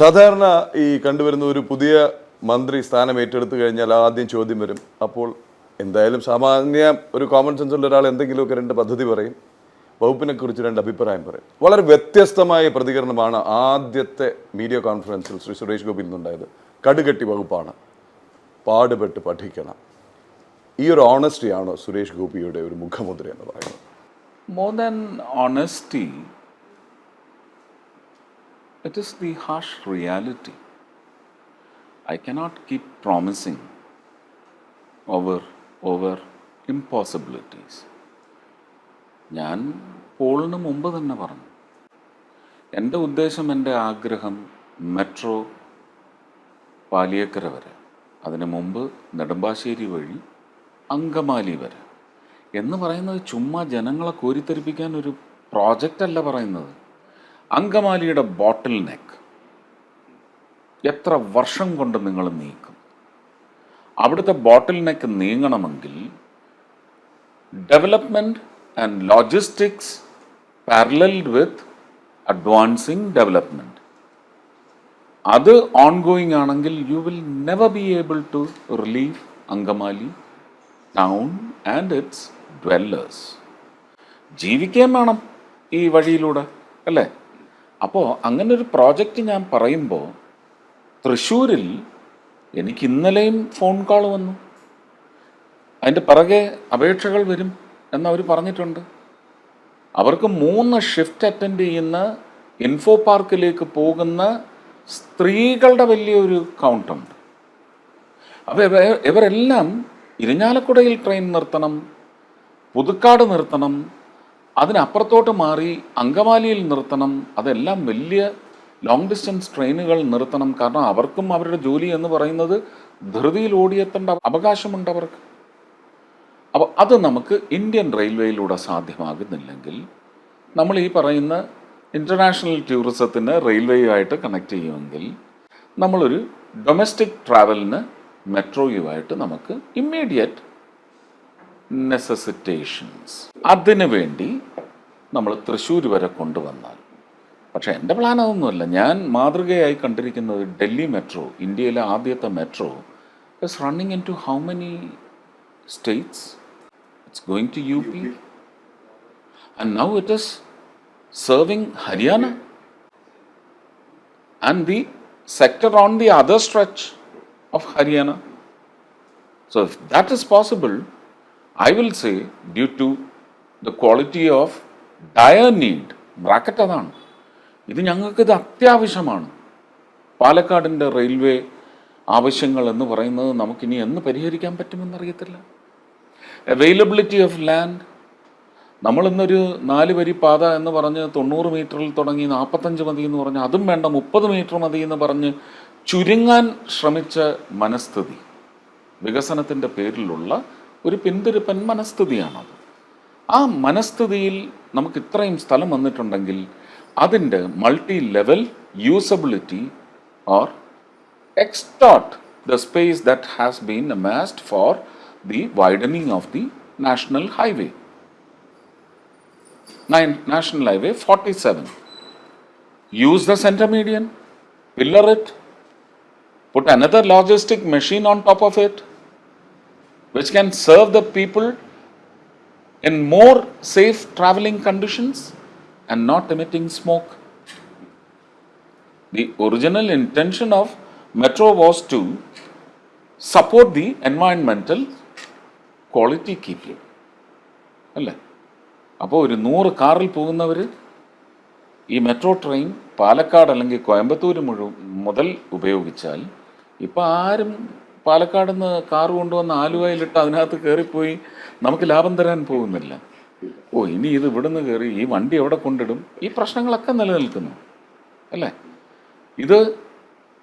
സാധാരണ ഈ കണ്ടുവരുന്ന ഒരു പുതിയ മന്ത്രി സ്ഥാനം ഏറ്റെടുത്തു കഴിഞ്ഞാൽ ആദ്യം ചോദ്യം വരും. അപ്പോൾ എന്തായാലും സാമാന്യ ഒരു കോമൺ സെൻസ് ഉള്ള ഒരാൾ എന്തെങ്കിലുമൊക്കെ രണ്ട് പദ്ധതി പറയും. വകുപ്പിനെ കുറിച്ച് രണ്ട് അഭിപ്രായം പറയും. വളരെ വ്യത്യസ്തമായ പ്രതികരണമാണ് ആദ്യത്തെ മീഡിയ കോൺഫറൻസിൽ ശ്രീ സുരേഷ് ഗോപിയിൽ നിന്നുണ്ടായത്. കടുകട്ടി വകുപ്പാണ്. പാടുപെട്ട് പഠിക്കണം. ഈ ഒരു ഓണസ്റ്റിയാണോ സുരേഷ് ഗോപിയുടെ ഒരു മുഖമുദ്ര എന്ന് പറയുന്നത്? More than honesty, it is the harsh reality. I cannot keep promising over, over impossibilities. ഞാൻ പോളിന് മുമ്പ് തന്നെ പറഞ്ഞു എന്റെ ഉദ്ദേശം എന്റെ ആഗ്രഹം മെട്രോ പാലിയേക്കര വരെ അതിനു മുമ്പ് നെടുമ്പാശ്ശേരി വഴി അങ്കമാലി വരെ എന്ന് പറയുന്നത് ചുമ്മാ ജനങ്ങളെ കോരിത്തെരിപ്പിക്കാൻ ഒരു പ്രോജക്റ്റ് അല്ല പറയുന്നത് അങ്കമാലിയുടെ ബോട്ടിൽ നെക്ക്. എത്ര വർഷം കൊണ്ട് നിങ്ങൾ നീക്കും? അവിടുത്തെ ബോട്ടിൽ neck നീങ്ങണമെങ്കിൽ development and logistics paralleled with advancing development അത് ഓൺഗോയിങ് ആണെങ്കിൽ you will never be able to relieve Angamaly town and its dwellers ജീവിക്കാൻ വേണം ഈ വഴിയിലൂടെ അല്ലേ? അപ്പോൾ അങ്ങനെ ഒരു പ്രോജക്റ്റ് ഞാൻ പറയുമ്പോൾ തൃശ്ശൂരിൽ എനിക്ക് ഇന്നലെയും ഫോൺ കോൾ വന്നു. അതിന്റെ പിറകെ അപേക്ഷകൾ വരും എന്ന് അവർ പറഞ്ഞിട്ടുണ്ട്. അവർക്ക് മൂന്ന് ഷിഫ്റ്റ് അറ്റൻഡ് ചെയ്യുന്ന ഇൻഫോ പാർക്കിലേക്ക് പോകുന്ന സ്ത്രീകളുടെ വലിയൊരു കൗണ്ടുണ്ട് അപ്പോൾ ഇവ ഇവരെല്ലാം ഇരിഞ്ഞാലക്കുടയിൽ ട്രെയിൻ നിർത്തണം പുതുക്കാട് നിർത്തണം അതിനപ്പുറത്തോട്ട് മാറി അങ്കമാലിയിൽ നിർത്തണം അതെല്ലാം വലിയ ലോങ് ഡിസ്റ്റൻസ് ട്രെയിനുകൾ നിർത്തണം. കാരണം അവർക്കും അവരുടെ ജോലി എന്ന് പറയുന്നത് ധൃതിയിൽ ഓടിയെത്തേണ്ട അവകാശമുണ്ട് അവർക്ക്. അപ്പോൾ അത് നമുക്ക് ഇന്ത്യൻ റെയിൽവേയിലൂടെ സാധ്യമാകുന്നില്ലെങ്കിൽ നമ്മൾ ഈ പറയുന്ന ഇന്റർനാഷണൽ ടൂറിസത്തിന് റെയിൽവേയുമായിട്ട് കണക്ട് ചെയ്യുമെങ്കിൽ നമ്മളൊരു ഡൊമസ്റ്റിക് ട്രാവലിന് മെട്രോയുമായിട്ട് നമുക്ക് ഇമ്മീഡിയറ്റ് നെസസിറ്റേഷൻസ് അതിനു വേണ്ടി നമ്മൾ തൃശ്ശൂർ വരെ കൊണ്ടുവന്നാൽ. പക്ഷേ എന്റെ പ്ലാൻ അതൊന്നുമല്ല ഞാൻ മാതൃകയായി കണ്ടിരിക്കുന്നത് ഡൽഹി മെട്രോ ഇന്ത്യയിലെ ആദ്യത്തെ metro. Is running in to how many states it's going to U P and now it is serving Haryana and the sector on the other stretch of Haryana so that that is possible, I will say, due to the quality of dire need bracket അതാണ്. ഇത് ഞങ്ങൾക്ക് ഇത് അത്യാവശ്യമാണ്. പാലക്കാടിന്റെ railway ആവശ്യങ്ങൾ എന്ന് പറയുന്നത് നമുക്കിനി എന്ന് പരിഹരിക്കാൻ പറ്റുമെന്നറിയത്തില്ല അവൈലബിലിറ്റി ഓഫ് ലാൻഡ് നമ്മളിന്നൊരു നാല് വരി പാത എന്ന് പറഞ്ഞ് തൊണ്ണൂറ് മീറ്ററിൽ തുടങ്ങി നാൽപ്പത്തഞ്ച് മതി എന്ന് പറഞ്ഞ് അതും വേണ്ട മുപ്പത് മീറ്റർ മതി എന്ന് പറഞ്ഞ് ചുരുങ്ങാൻ ശ്രമിച്ച മനസ്ഥിതി. വികസനത്തിന്റെ പേരിലുള്ള ഒരു പിന്തിരിപ്പൻ മനസ്ഥിതിയാണത്. ആ മനസ്ഥിതിയിൽ നമുക്ക് ഇത്രയും സ്ഥലം വന്നിട്ടുണ്ടെങ്കിൽ അതിന്റെ multi level usability or extract the space that has been massed for the widening of the national highway nine national highway forty seven use the central median pillar it put another logistic machine on top of it which can serve the people in more safe traveling conditions and not emitting smoke. The original intention of metro was to support the environmental quality keeping. അല്ലേ അപ്പോൾ ഒരു നൂറ് കാറിൽ പോകുന്നവർ ഈ metro train Palakkad അല്ലെങ്കിൽ കോയമ്പത്തൂർ മുഴുവൻ മുതൽ ഉപയോഗിച്ചാൽ ഇപ്പോൾ ആരും പാലക്കാട് നിന്ന് കാർ കൊണ്ടുവന്ന് ആലുവയിലിട്ട് അതിനകത്ത് കയറിപ്പോയി നമുക്ക് ലാഭം തരാൻ പോകുന്നില്ല. ഓ ഇനി ഇത് ഇവിടുന്ന് കയറി ഈ വണ്ടി എവിടെ കൊണ്ടിടും? ഈ പ്രശ്നങ്ങളൊക്കെ നിലനിൽക്കുന്നു. അല്ലേ? ഇത്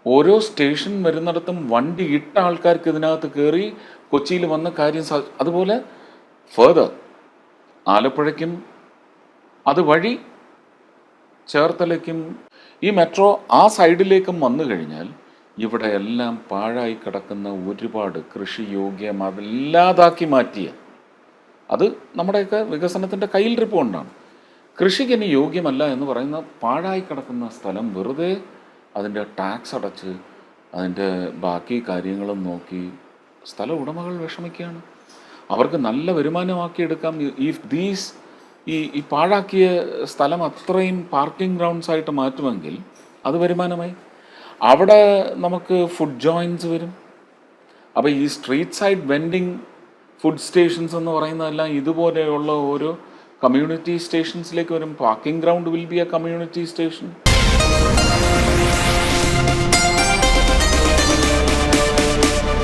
ഓരോ സ്റ്റേഷൻ വരുന്നിടത്തും വണ്ടി ഇട്ട ആൾക്കാർക്ക് ഇതിനകത്ത് കയറി കൊച്ചിയിൽ വന്ന കാര്യം സാധിച്ചു അതുപോലെ ഫേദർ ആലപ്പുഴയ്ക്കും അതുവഴി ചേർത്തലയ്ക്കും ഈ മെട്രോ ആ സൈഡിലേക്കും വന്നു കഴിഞ്ഞാൽ ഇവിടെ എല്ലാം പാഴായി കിടക്കുന്ന ഒരുപാട് കൃഷി യോഗ്യമല്ലാതാക്കി മാറ്റിയ. അത് നമ്മുടെയൊക്കെ വികസനത്തിന്റെ കയ്യിൽ റിപ്പോണ്ടാണ് കൃഷിക്ക് ഇനി യോഗ്യമല്ല എന്ന് പറയുന്ന പാഴായി കിടക്കുന്ന സ്ഥലം വെറുതെ അതിന്റെ ടാക്സ് അടച്ച് അതിന്റെ ബാക്കി കാര്യങ്ങളും നോക്കി സ്ഥല ഉടമകൾ വിഷമിക്കുകയാണ്. അവർക്ക് നല്ല വരുമാനമാക്കി എടുക്കാം. ഇഫ് ദീസ് ഈ ഈ പാഴാക്കിയ സ്ഥലം അത്രയും പാർക്കിംഗ് ഗ്രൗണ്ട്സ് ആയിട്ട് മാറ്റുമെങ്കിൽ അത് വരുമാനമായി. അവിടെ നമുക്ക് ഫുഡ് ജോയിൻസ് വരും. അപ്പോൾ ഈ street side vending food stations എന്ന് പറയുന്നതെല്ലാം ഇതുപോലെയുള്ള ഓരോ കമ്മ്യൂണിറ്റി സ്റ്റേഷൻസിലേക്ക് വരും. Parking ground will be a community station